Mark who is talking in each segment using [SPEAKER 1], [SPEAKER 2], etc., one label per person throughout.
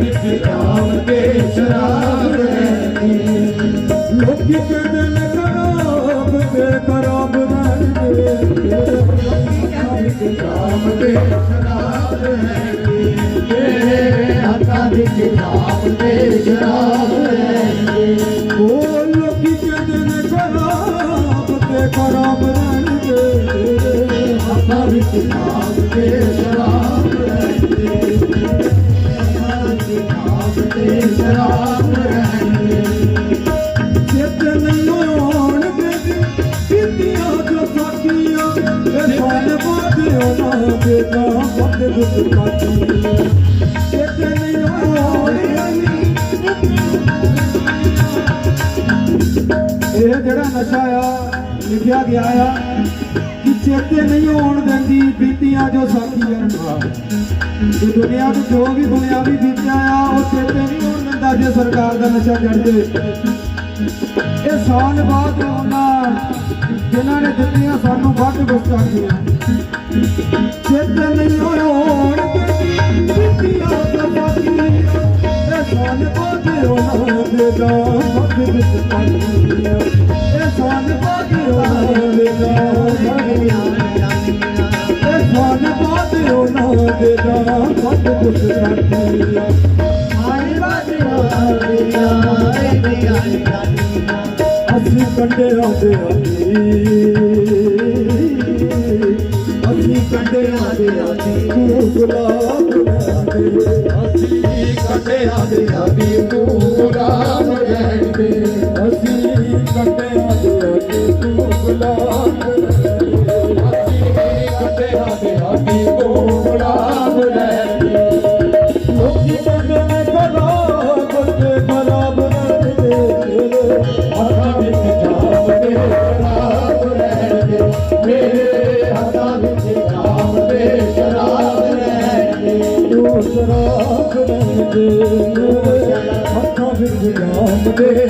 [SPEAKER 1] ਵਿੱਚ ਰਾਮ ਕੇ ਸ਼ਰਾਬ ਰਹਿੰਦੀ।
[SPEAKER 2] ਲੋਕੀ ਕਹਿੰਦੇ ਖਰਾਬ ਤੇ ਖਰਾਬ ਰਹਿਣਗੇ
[SPEAKER 1] ਰਾਮ ਕੇ ਸ਼ਰਾਬ ਰਹਿੰਦੀ। ਹੱਥਾਂ ਵਿੱਚ ਰਾਮ ਕੇ ਸ਼ਰਾਬ ਰਹਿੰਦੀ।
[SPEAKER 2] ਉਹ ਲੋਕੀ ਕਹਿੰਦੇ ਖਰਾਬ ਤੇ ਖਰਾਬ ਰਹਿਣਗੇ
[SPEAKER 1] ਹੱਥਾਂ ਵਿੱਚ ਰਾਮ
[SPEAKER 2] ਕਿਤਿਆਂ ਇਹ ਸਾਲ ਬਾਅਦ ਉਹਨਾਂ ਦੇ ਤਾਂ ਬੰਦ ਗੁੱਤ ਕਾਟੀ ਨਹੀਂ ਆਉਣਗੇ ਇਹ ਜਿਹੜਾ ਨਸ਼ਾ ਆ, ਲਿਖਿਆ ਗਿਆ ਆ ਕਿ ਚੇਤੇ ਨਹੀਂ ਹੋਣ ਦਿੰਦੀ ਬੀਤੀਆਂ ਜੋ ਸਾਕੀਆਂ ਇਹ ਦੁਨੀਆ ਵਿੱਚ ਜੋ ਵੀ ਦੁਨਿਆਵੀ ਬੀਤਿਆ ਆ, ਉਹ ਚੇਤੇ ਨਹੀਂ ਹੋਣ ਦਿੰਦਾ ਜੇ ਸਰਕਾਰ ਦਾ ਨਸ਼ਾ ਛੱਡ ਦੇ ਇਹ ਸਾਲ ਬਾਅਦ ਸਾਨੂੰ ਵੱਧ ਗੁਸਤਾਖੀਆਂ ਚੇਤੇ ਨਹੀਂ ਹੋਣ ਦਿੱਤੀਆਂ ਸਮਾਧੀਆਂ ਇਹ ਸਾਲ ਬਾਅਦ ਉਹਨਾਂ ਦੇ ਦਾ ਵੱਧ ਗੁਸਤਾਖੀਆਂ ਇਹ ਸਾਲ ਬਾਅਦ ਉਹਨਾਂ ਦਾ ਇਹ ਸਾਲ ਬਾਅਦ ਉਹਨਾਂ ਦਾ ਵੱਧ ਗੁਸਤਾਖੀਆਂ
[SPEAKER 1] ਆਏ ਬਾਜਰਾ ਦਿਆ ਏ ਦਿਆ ਦਿਆ
[SPEAKER 2] ਅਸੀਂ ਕੰਡਿਆਂ ਦੇ ਅਸੀਂ ਕੰਡਿਆਂ ਦੇ ਤੂੰ ਗੁਲਾਬ ਦੇ
[SPEAKER 1] ਅਸੀਂ ਕੱਟਿਆ ਦੇ ਆਦੀ ਤੂੰ ਗੁਲਾਮ ਰਹਿੰਦੇ
[SPEAKER 2] ਅਸੀਂ ਕੰਡਿਆਂ ਦੇ ਤੂੰ ਗੁਲਾਬ
[SPEAKER 1] ਅਸੀਂ ਰਹਿੰਦੇ
[SPEAKER 2] ਤੂੰ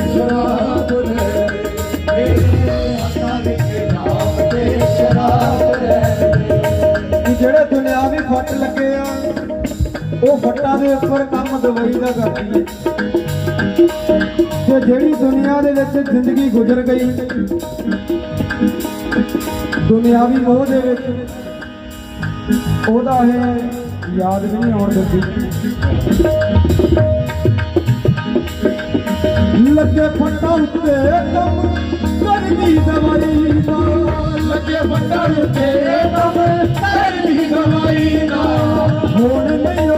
[SPEAKER 1] ਸ਼ਰਾਬ ਵਿੱਚ ਜਾਮ ਦੇ ਸ਼ਰਾਬ ਰਹਿੰਦੇ
[SPEAKER 2] ਜਿਹੜੇ ਦੁਨਿਆਵੀ ਫੱਟ ਲੱਗੇ ਆ, ਉਹ ਫੱਟਾਂ ਦੇ ਉੱਪਰ ਕੰਮ ਦਵਾਈ ਦਾ ਕਰਦੀ ਹੈ ਤੇ ਜਿਹੜੀ ਦੁਨੀਆ ਦੇ ਵਿੱਚ ਜ਼ਿੰਦਗੀ ਗੁਜ਼ਰ ਗਈ, ਦੁਨਿਆਵੀ ਮੋਹ ਦੇ ਵਿੱਚ ਉਹਦਾ ਇਹ ਯਾਦ ਵੀ ਨਹੀਂ ਆਉਣ ਦਿੰਦੀ। ਲੱਗੇ ਫੱਟਾਂ ਉੱਤੇ ਕੰਮ ਕਰਦੀ ਦਵਾਈ ਨਾਲ।
[SPEAKER 1] ਲੱਗੇ ਫੱਟਾਂ ਉੱਤੇ ਦਮ